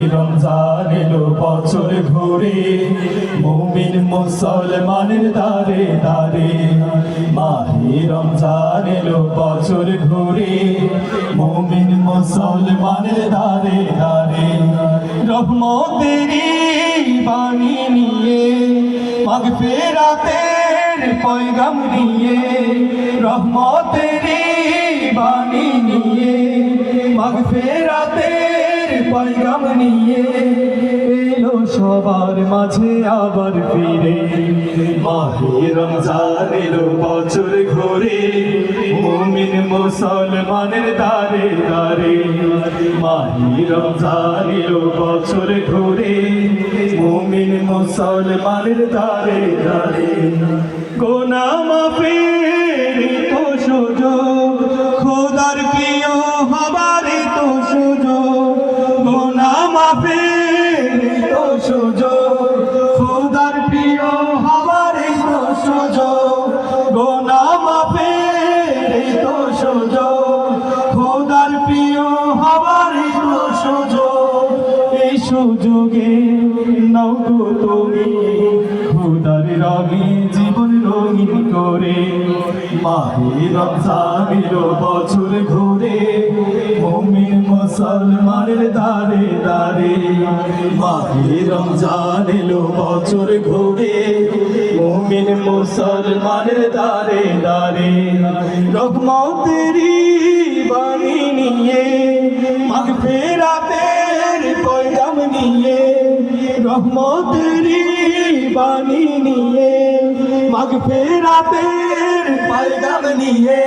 রমজান এলো বছর ঘুরে, মুমিন মুসলমানের দারে দারে মাহি রমজান এলো বছর ঘুরে, মুমিন মুসলমানের দারে দারে রহমতেরি বাণী নিয়ে মাগ ফেরাতের পয়গাম নিয়ে, রহমতেরি বাণী নিয়ে মাগ ফেরাতের পয়গাম নিয়ে এলো সবার মাঝে আবার ফিরে। মাহে রমজান বছর ঘুরে, মুমিন মুসলমানের দারে দারে মাহে রমজান বছর ঘুরে, মুমিন মুসলমানের দারে দারে গোনা মাফের সুযোগে নৌকো তুমি। খুদার রঙে জীবন রঙিন করে মাহে রমজান এলো বছর ঘুরে। মুমিন মুসলমানের দারে দারে মাহে রমজান এলো বছর ঘুরে। মুমিন মুসলমানের দারে দারে রহমতেরি বাণী নিয়ে রহমতেরি বাণী নিয়ে, মাগ ফেরাতের পয়গাম নিয়ে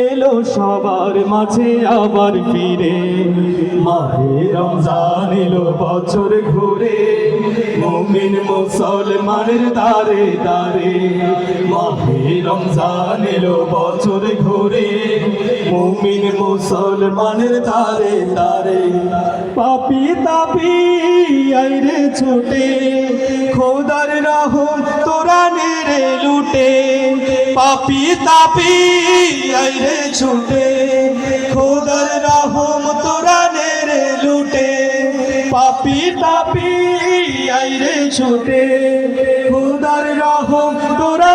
এলো সবার মাঝে আবার ফিরে। মাহে রমজান এলো বছর ঘুরে, মুমিন মুসলমানের দারে দারে মাহে রমজান এলো বছর ঘুরে মুমিন মুসলমানের দারে দারে পাপি তাপি আইরে ছুটে। খোদার রাহুল, তোরা নেরে লুটে। পাপি তাপি আইরে ছুটে। খোদার রাহুম তোরা নেরে লুটে। পাপি তাপি আইরে ছুটে। খোদার রাহুম তোরা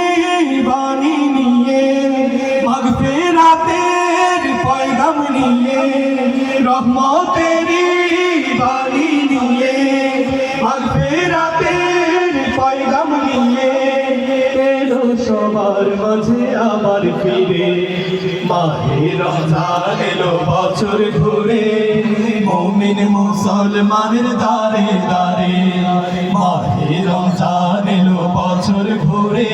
সবার মাঝে আবার ফিরে। মাহে রমজান এলো বছর ঘুরে। মমিন মুসলমানের দারে দারে মাহে রমজান এলো বছর ঘুরে।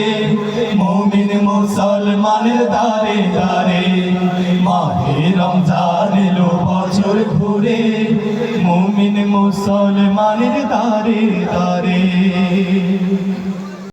মমিন মুসলমানের দারে দারে মাহে রমজান এলো বছর ঘুরে। মুমিন মুসলমানের দারে দারে